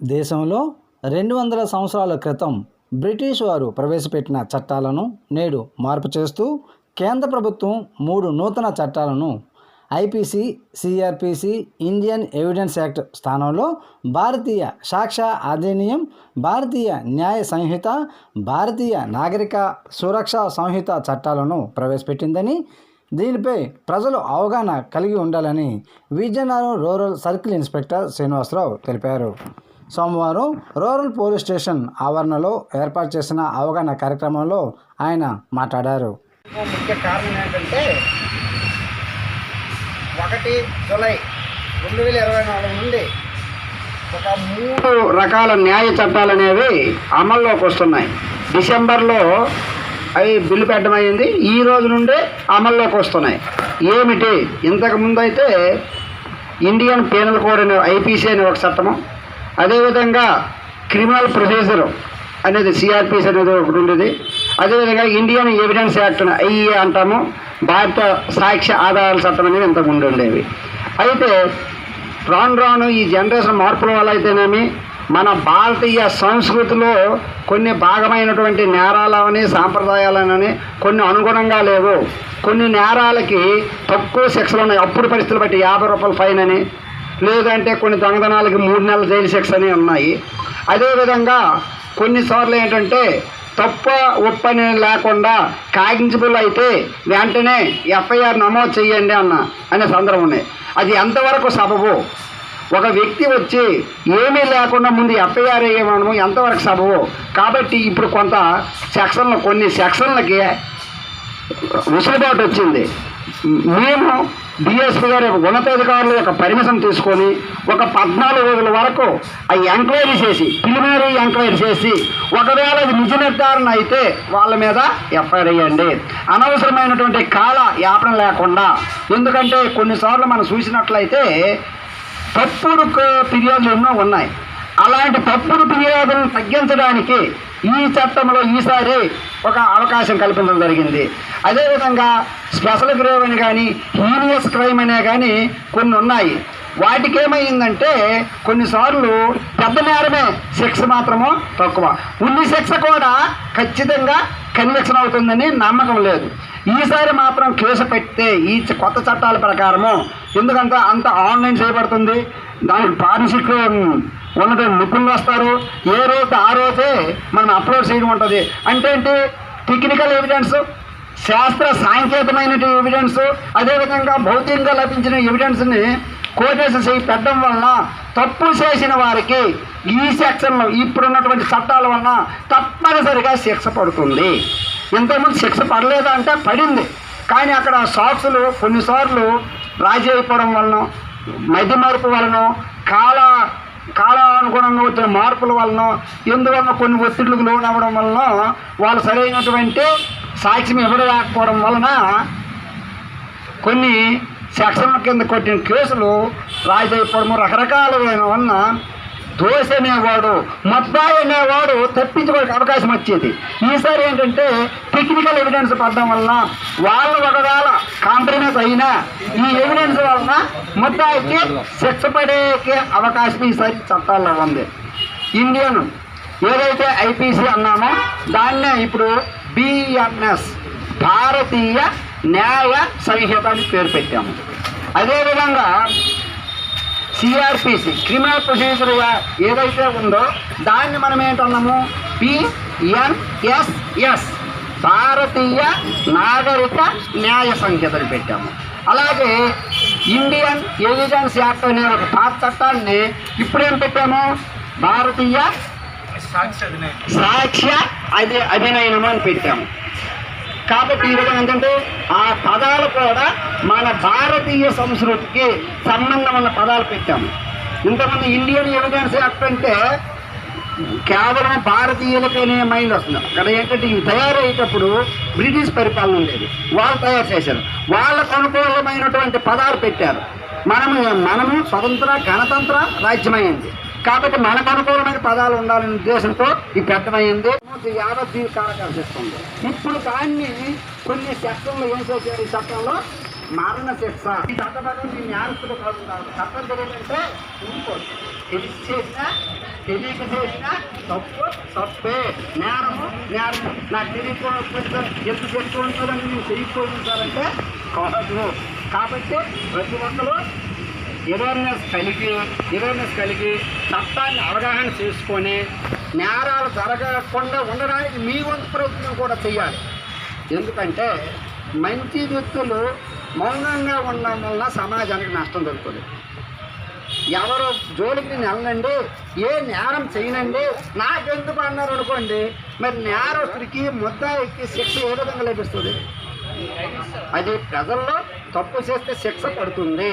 దేశంలో రెండు వందల సంవత్సరాల క్రితం బ్రిటిష్ వారు ప్రవేశపెట్టిన చట్టాలను నేడు మార్పు చేస్తూ కేంద్ర ప్రభుత్వం మూడు నూతన చట్టాలను IPC CRPC Indian evidence act స్థానంలో భారతీయ సాక్ష్య అధినియం భారతీయ న్యాయ సంహిత భారతీయ నాగరిక సురక్ష సంహిత చట్టాలను ప్రవేశపెట్టిందని దీనిపై ప్రజలు అవగాహన కలిగి ఉండాలని Vizianagaram rural circle inspector Srinivasarao తెలిపారు. సోమవారం రూరల్ పోలీస్ స్టేషన్ ఆవరణలో ఏర్పాటు చేసిన అవగాహన కార్యక్రమంలో ఆయన మాట్లాడారు. ముఖ్య కారణం ఏంటంటే ఒకటి జులై రెండు వేల ఇరవై నాలుగు నుండి ఒక మూడు రకాల న్యాయ చట్టాలు అనేవి అమల్లోకి వస్తున్నాయి. డిసెంబర్లో అవి బిల్లు పెట్టడమైంది ఈ రోజు నుండే అమల్లోకి వస్తున్నాయి. ఏమిటి? ఇంతకుముందు అయితే ఇండియన్ పీనల్ కోడ్ అనే ఐపీసీ అనే ఒక చట్టము అదేవిధంగా క్రిమినల్ ప్రొసీజర్ అనేది సిఆర్పిస్ అనేది ఒకటి ఉండేది. అదేవిధంగా ఇండియన్ ఎవిడెన్స్ యాక్ట్ ఐఏ అంటాము. భారత సాక్ష్య ఆధారాల చట్టం అనేది ఇంతకు ఉండేవి. అయితే రాను రాను ఈ జనరేషన్ మార్పుల వల్ల అయితేనేమి మన భారతీయ సంస్కృతిలో కొన్ని భాగమైనటువంటి నేరాలని సాంప్రదాయాలని కొన్ని అనుగుణంగా లేవు. కొన్ని నేరాలకి తక్కువ శిక్షలు ఉన్నాయి. అప్పుడు పరిస్థితులు బట్టి యాభై రూపాయల ఫైన్ అని లేదంటే కొన్ని దొంగతనాలకి మూడు నెలల జైలు శిక్ష అనేవి ఉన్నాయి. అదేవిధంగా కొన్నిసార్లు ఏంటంటే తప్ప ఒప్పని లేకుండా కాగించబుల్ అయితే వెంటనే ఎఫ్ఐఆర్ నమోదు చేయండి అన్న అనే సందర్భం ఉన్నాయి అది ఎంతవరకు సబబు? ఒక వ్యక్తి వచ్చి ఏమీ లేకుండా ముందు ఎఫ్ఐఆర్ వేయమనము ఎంతవరకు సబబు? కాబట్టి ఇప్పుడు కొంత సెక్షన్లు కొన్ని సెక్షన్లకి వెసులుబాటు వచ్చింది. మేము డిఎస్పీ గారి ఉన్నతాధికారుల యొక్క పర్మిషన్ తీసుకొని ఒక పద్నాలుగు రోజుల వరకు ఆ ఎంక్వైరీ చేసి ప్రిలిమినరీ ఎంక్వైరీ చేసి ఒకవేళ అది నిజ నిర్ధారణ అయితే వాళ్ళ మీద ఎఫ్ఐఆర్ వేయండి అనవసరమైనటువంటి కాల యాపన లేకుండా ఎందుకంటే కొన్నిసార్లు మనం చూసినట్లయితే తప్పుడు ఫిర్యాదులు ఎన్నో ఉన్నాయి. అలాంటి తప్పుడు ఫిర్యాదులను తగ్గించడానికి ఈ చట్టంలో ఈసారి ఒక అవకాశం కల్పించడం జరిగింది. అదేవిధంగా స్పెషల్ గ్రేవ్ అని కానీ హీనియస్ క్రైమ్ అనే కానీ కొన్ని ఉన్నాయి. వాటికి ఏమైందంటే కొన్నిసార్లు పెద్ద నేరమే శిక్ష మాత్రము తక్కువ. ఉన్ని శిక్ష కూడా ఖచ్చితంగా కన్విక్షన్ అవుతుందని నమ్మకం లేదు. ఈసారి మాత్రం కేసు పెడితే ఈ కొత్త చట్టాల ప్రకారము ఎందుకంటే అంత ఆన్లైన్ చేయబడుతుంది. దానికి పారిశిక్ ఉన్నది నిపుణులు వస్తారు ఏ రోజు ఆ రోజే మనం అప్లోడ్ చేయడం ఉంటుంది. అంటే ఏంటి? టెక్నికల్ ఎవిడెన్స్ శాస్త్ర సాంకేతికమైన ఎవిడెన్స్ అదేవిధంగా భౌతికంగా లభించిన ఎవిడెన్స్ని కోటేషన్ చేసి పెట్టడం వలన తప్పు చేసిన వారికి ఈ సెక్షన్లో ఇప్పుడున్నటువంటి చట్టాల వలన తప్పనిసరిగా శిక్ష పడుతుంది. ఇంతకుముందు శిక్ష పడలేదా అంటే పడింది. కానీ అక్కడ సాక్షులు కొన్నిసార్లు రాజీ అయిపోవడం వలన మధ్య మార్పు వలన కాల కాలానుగుణంగా వచ్చిన మార్పుల వలన ఎందువలన కొన్ని ఒత్తిళ్ళకు లోనవ్వడం వలన వాళ్ళు సరైనటువంటి సాక్ష్యం ఇవ్వలేకపోవడం వలన కొన్ని సెక్షన్ల కింద కొట్టిన కేసులు రాజైపోవడము రకరకాలైన వలన దోశ అనేవాడు మద్దాయి అనేవాడు తప్పించుకోవడానికి అవకాశం వచ్చేది. ఈసారి ఏంటంటే టెక్నికల్ ఎవిడెన్స్ పడడం వలన వాళ్ళు ఒకవేళ కాంప్రమైజ్ అయినా ఈ ఎవిడెన్స్ వలన మద్దాయికి శిక్ష పడే అవకాశం ఈసారి చట్టాల్లో ఉంది. ఇండియన్ ఏదైతే ఐపీసీ అన్నామో దాన్నే ఇప్పుడు బిఎన్ఎస్ భారతీయ న్యాయ సంహిత అని పేరు పెట్టాము. అదేవిధంగా సిఆర్పిసి క్రిమినల్ ప్రొసీజర్ ఏదైతే ఉందో దాన్ని మనం ఏంటన్నాము? పిఎన్ఎస్ఎస్ భారతీయ నాగరిక న్యాయ సంహితను పెట్టాము. అలాగే ఇండియన్ ఎవిడెన్స్ యాక్ట్ అనే ఒక పాత చట్టాన్ని ఇప్పుడేం పెట్టాము? భారతీయ సాక్ష్య అదే అభినయనము అని పెట్టాము. కాబట్టి ఈరోజు ఏంటంటే ఆ పదాలు కూడా మన భారతీయ సంస్కృతికి సంబంధం ఉన్న పదాలు పెట్టాము. ఇంతమంది ఇండియన్ ఎవిడెన్స్ యాక్ట్ అంటే కేవలం భారతీయులకైనా మైండ్ వస్తుంది. అక్కడ ఏంటంటే ఇవి తయారయ్యేటప్పుడు బ్రిటిష్ పరిపాలన ఉండేది. వాళ్ళు తయారు చేశారు. వాళ్ళకు అనుకూలమైనటువంటి పదాలు పెట్టారు. మనము మనము స్వతంత్ర గణతంత్ర రాజ్యమైంది. కాబట్టి మనకు అనుకూలమైన పదాలు ఉండాలనే ఉద్దేశంతో ఈ పెట్టమైంది యాదవ్ దీని కారకాలు చేస్తుంది ఇప్పుడు దాన్ని కొన్ని చట్టంలో ఏం చేశారు ఈ చట్టంలో మరణ శిక్ష. ఈ చట్టపరం దీన్ని నేరస్తులు కాదు చట్టం తెలియదంటే ఇంకోటి తెలిసి చేసినా తెలియక చేసినా తప్పు తప్పే నేరము నేరము. నాకు తెలియకపోతే ఎందుకు చెప్తూ ఉంటుందని నేను చేయకపోయి కాదు. కాబట్టి ప్రతి ఒక్కరు అవేర్నెస్ కలిగి అవేర్నెస్ కలిగి చట్టాన్ని అవగాహన చేసుకొని నేరాలు జరగకుండా ఉండడానికి మీ వంతు ప్రయత్నం కూడా చేయాలి. ఎందుకంటే మంచి వ్యక్తులు మౌనంగా ఉండడం వల్ల సమాజానికి నష్టం జరుగుతుంది. ఎవరు జోలికి నెలనండి వెళ్ళండి ఏ నేరం చేయనండి నాకెందుకు అన్నారు అనుకోండి మరి నేరస్తుడికి ముద్దాయికి శిక్ష ఏ విధంగా లభిస్తుంది? అది ప్రజల్లో తప్పు చేస్తే శిక్ష పడుతుంది.